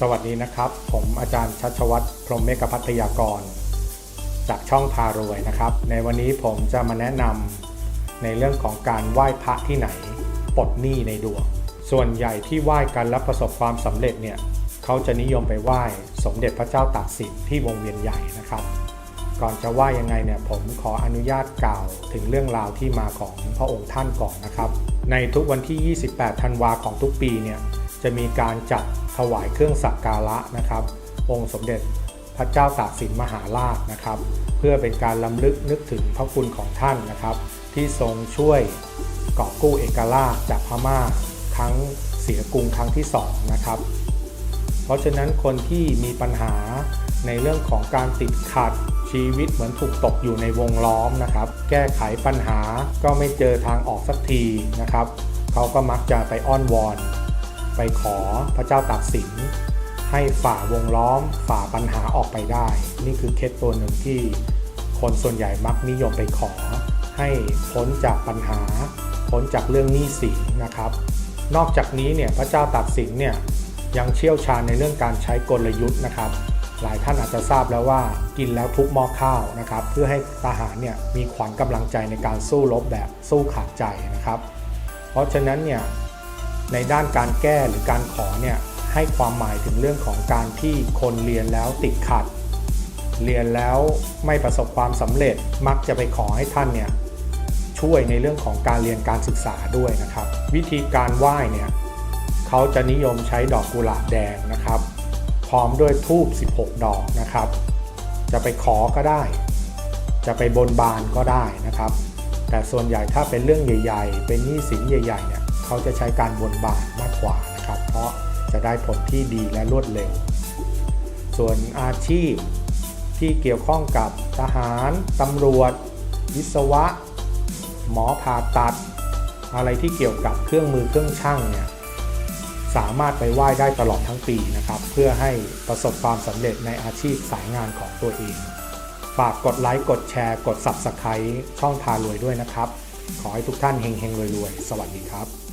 สวัสดีนะครับ ผมอาจารย์ชัชวัตรพรหมเมฆพัทยากร จากช่องพารวยนะครับ ในวันนี้ผมจะมาแนะนำในเรื่องของการไหว้พระที่ไหนปลดหนี้ในดวง ส่วนใหญ่ที่ไหว้กันและประสบความสำเร็จเนี่ยเขาจะนิยมไปไหว้สมเด็จพระเจ้าตากสินที่วงเวียนใหญ่นะครับ ก่อนจะไหว้ยังไงเนี่ยผมขออนุญาตกล่าวถึงเรื่องราวที่มาของพระองค์ท่านก่อนนะครับ ในทุกวันที่ 28 ธันวาของทุกปีเนี่ย จะมีการจัดถวายเครื่องสักการะนะครับ องค์สมเด็จพระเจ้าตากสินมหาราชนะครับ เพื่อเป็นการล้ำลึกนึกถึงพระคุณของท่านนะครับ ที่ทรงช่วยกอบกู้เอกราชจากพม่าครั้งเสียกรุงครั้งที่สองนะครับ เพราะฉะนั้นคนที่มีปัญหาในเรื่องของการติดขัดชีวิตเหมือนถูกตกอยู่ในวงล้อมนะครับ แก้ไขปัญหาก็ไม่เจอทางออกสักทีนะครับ เขาก็มักจะไปอ้อนวอน ไปขอพระเจ้าตากสินให้ฝ่าวงล้อมฝ่าปัญหาออกไปได้ นี่คือเคล็ดตัวหนึ่งที่คนส่วนใหญ่มักนิยมไปขอ ให้พ้นจากปัญหา พ้นจากเรื่องหนี้สินนะครับ นอกจากนี้เนี่ยพระเจ้าตากสินเนี่ยยังเชี่ยวชาญในเรื่องการใช้กลยุทธ์นะครับ หลายท่านอาจจะทราบแล้วว่ากินแล้วทุบหม้อข้าวนะครับ เพื่อให้ทหารเนี่ยมีขวัญกำลังใจในการสู้รบแบบสู้ขาดใจนะครับ เพราะฉะนั้นเนี่ย ในด้านการแก้หรือการขอเนี่ยให้ความหมายถึงเรื่องของการที่คนเรียนแล้วติดขัด เรียนแล้วไม่ประสบความสำเร็จมักจะไปขอให้ท่านเนี่ยช่วยในเรื่องของการเรียนการศึกษาด้วยนะครับ วิธีการไหว้เนี่ยเขาจะนิยมใช้ดอกกุหลาบแดงนะครับ พร้อมด้วยทูบ16 ดอกนะครับ จะไปขอก็ได้ จะไปบนบานก็ได้นะครับ แต่ส่วนใหญ่ถ้าเป็นเรื่องใหญ่ ๆ เป็นหนี้สินใหญ่ๆเนี่ย เขาจะใช้การบนบานมากกว่านะครับ เพราะจะได้ผลที่ดีและรวดเร็ว ส่วนอาชีพที่เกี่ยวข้องกับทหาร ตำรวจ วิศวะ หมอผ่าตัด อะไรที่เกี่ยวกับเครื่องมือเครื่องช่างเนี่ยสามารถไปไหว้ได้ตลอดทั้งปีนะครับ เพื่อให้ประสบความสำเร็จในอาชีพสายงานของตัวเอง ฝากกดไลค์กดแชร์ กด Subscribe ช่องพารวยด้วยนะครับ ขอให้ทุกท่านเฮงๆรวยๆ สวัสดีครับ